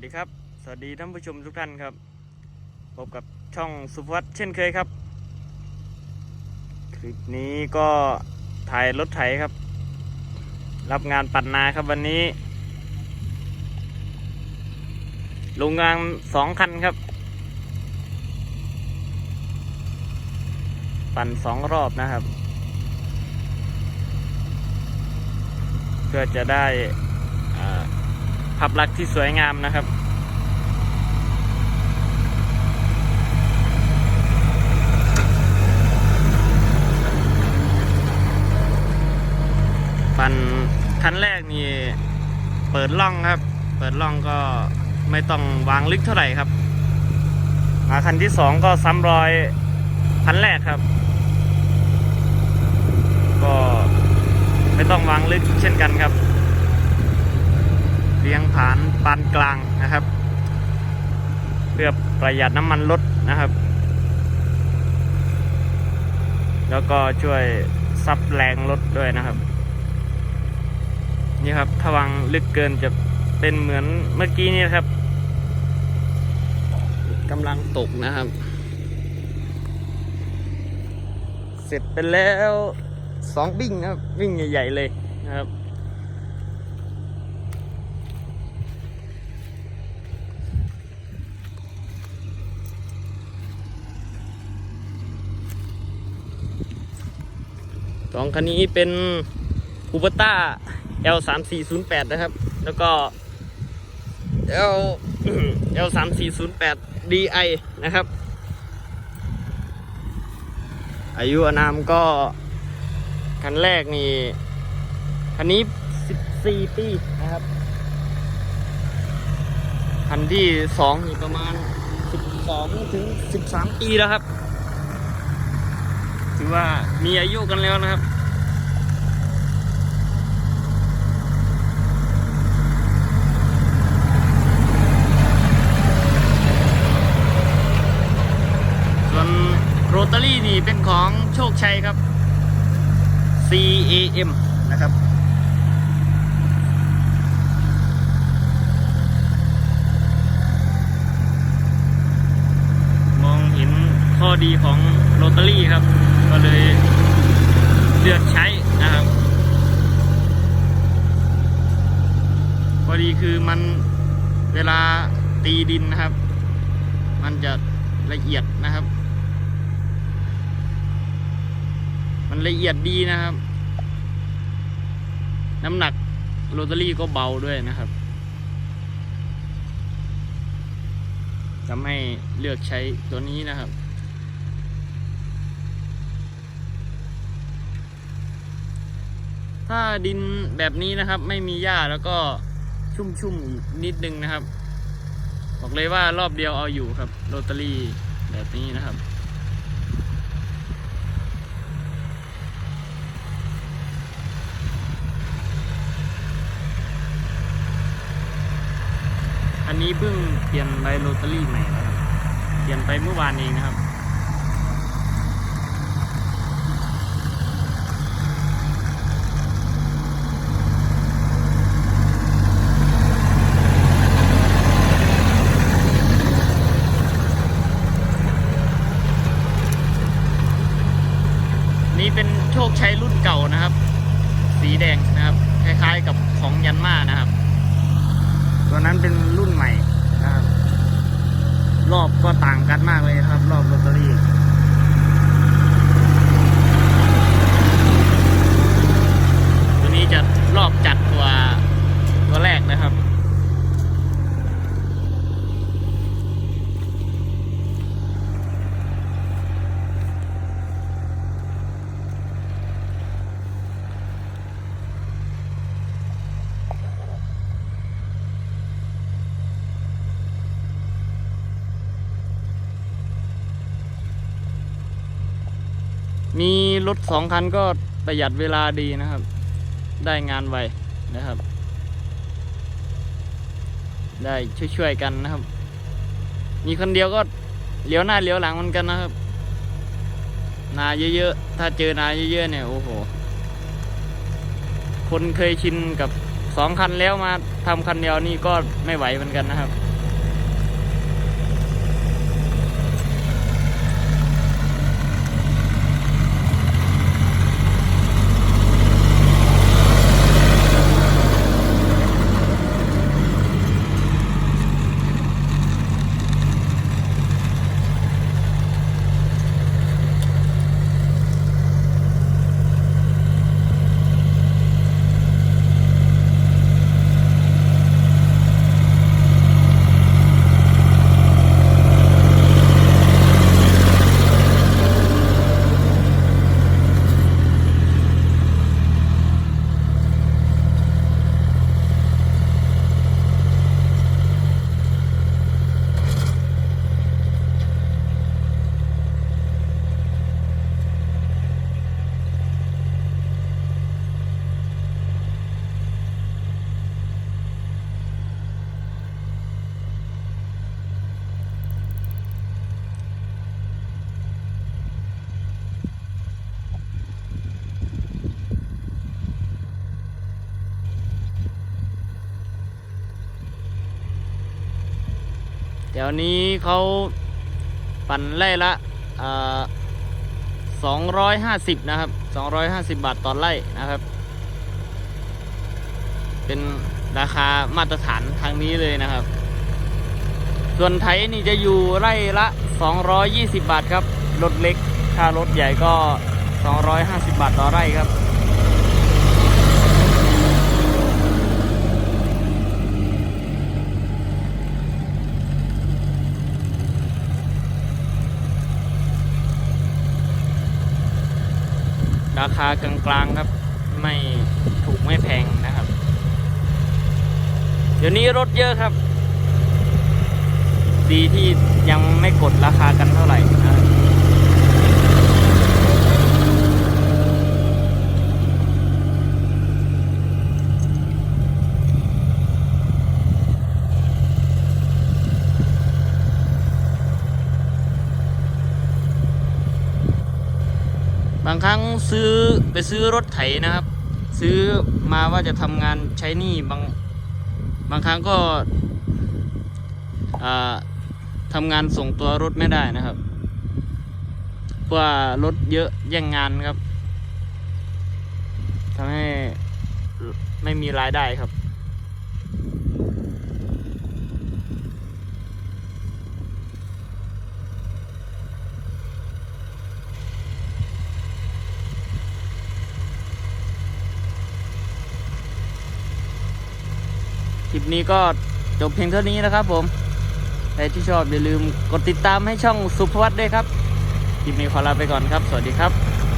วัสดีครับ สวัสดีท่านผู้ชมทุกท่านครับ พบกับช่องสุภวัตเช่นเคยครับ คลิปนี้ก็ถ่ายรถไถครับ รับงานปัดนาครับวันนี้ ลงงานสองคันครับ ปั่นสองรอบนะครับ เพื่อจะได้ ภาพลักษณ์ที่สวยงามนะครับปันคันแรกนี่เปิดล่องครับ เปิดล่องก็ไม่ต้องวางลึกเท่าไหร่ครับมาคันที่สองก็ซ้ำรอยคันแรกครับ ก็ไม่ต้องวางลึกเช่นกันครับ เลี้ยงผานปานกลางนะครับเพื่อประหยัดน้ำมันรถนะครับ แล้วก็ช่วยซับแรงรถด้วยนะครับ นี่ครับถ้าวางลึกเกินจะเป็นเหมือนเมื่อกี้นี่ครับกำลังตกนะครับ เสร็จไปแล้วสองวิ่งครับ วิ่งใหญ่ ๆ เลยนะครับ องคันนี้เป็นคูเปต้า L 3 4 0 8นะครับ แล้วก็ L L 3 4 0 8 DI นะครับ อายุอานามก็ คันแรกนี่ คันนี้ 14 ปีนะครับ คันที่สองนี่ประมาณ 12 ถึง 13 ปีแล้วครับ ถือว่ามีอายุกันแล้วนะครับส่วนโรตารี่นี่เป็นของโชคชัยครับ CAM นะครับ มองเห็นข้อดีของโรตารี่ครับ ก็เลยเลือกใช้นะครับ พอดีคือมัน เวลาตีดินนะครับ มันจะละเอียดนะครับ มันละเอียดดีนะครับ น้ำหนักโรตารี่ก็เบาด้วยนะครับทำให้เลือกใช้ตัวนี้นะครับถ้าดินแบบนี้นะครับไม่มีหญ้าแล้วก็ ชุ่มๆนิดนึงนะครับ บอกเลยว่ารอบเดียวเอาอยู่ครับโรตารี่แบบนี้นะครับอันนี้เพิ่งเปลี่ยนใบโรตารี่ใหม่นะครับ เปลี่ยนไปเมื่อวานเองนะครับ นี่เป็นโช คชัยรุ่นเก่านะครับ สีแดงนะครับ คล้ายๆกับของยันมานะครับ ตัวนั้นเป็นรุ่นใหม่นะครับ รอบก็ต่างกันมากเลยครับ รอบลอตเตอรี่นี้จะรอบจัดกว่าตัวแรกนะครับ มีรถสองคันก็ประหยัดเวลาดีนะครับ ได้งานไวนะครับ ได้ช่วยๆกันนะครับ มีคนเดียวก็เลี้ยวหน้าเลี้ยวหลังเหมือนกันนะครับ นาเยอะๆ ถ้าเจอนาเยอะๆเนี่ยโอ้โห คนเคยชินกับสองคันแล้วมาทำคันเดียวนี่ก็ไม่ไหวเหมือนกันนะครับ ดี๋ยวนี้เขาปั่นไล่ละสองร้อยห้าสิบนะครับสองร้อยห้าสิบบาทต่อไร่นะครับ เป็นราคามาตรฐานทางนี้เลยนะครับ ส่วนไถนี่จะอยู่ไร่ละ 220 บาทครับ รถเล็ก ถ้ารถใหญ่ก็ 250 บาทต่อไร่ครับ ราคากลางๆครับ ไม่ถูกไม่แพงนะครับ เดี๋ยวนี้รถเยอะครับ ดีที่ยังไม่กดราคากันเท่าไหร่นะ บางครั้งซื้อไปซื้อรถไถนะครับ ซื้อมาว่าจะทำงานใช้หนี้บางบางครั้งก็ทำงานส่งตัวรถไม่ได้นะครับเพราะรถเยอะแย่งงานครับทำให้ไม่มีรายได้ครับ คลิปนี้ก็จบเพียงเท่านี้นะครับผม ใครที่ชอบอย่าลืมกดติดตามให้ช่องสุภวัตด้วยครับ คลิปนี้ขอลาไปก่อนครับ สวัสดีครับ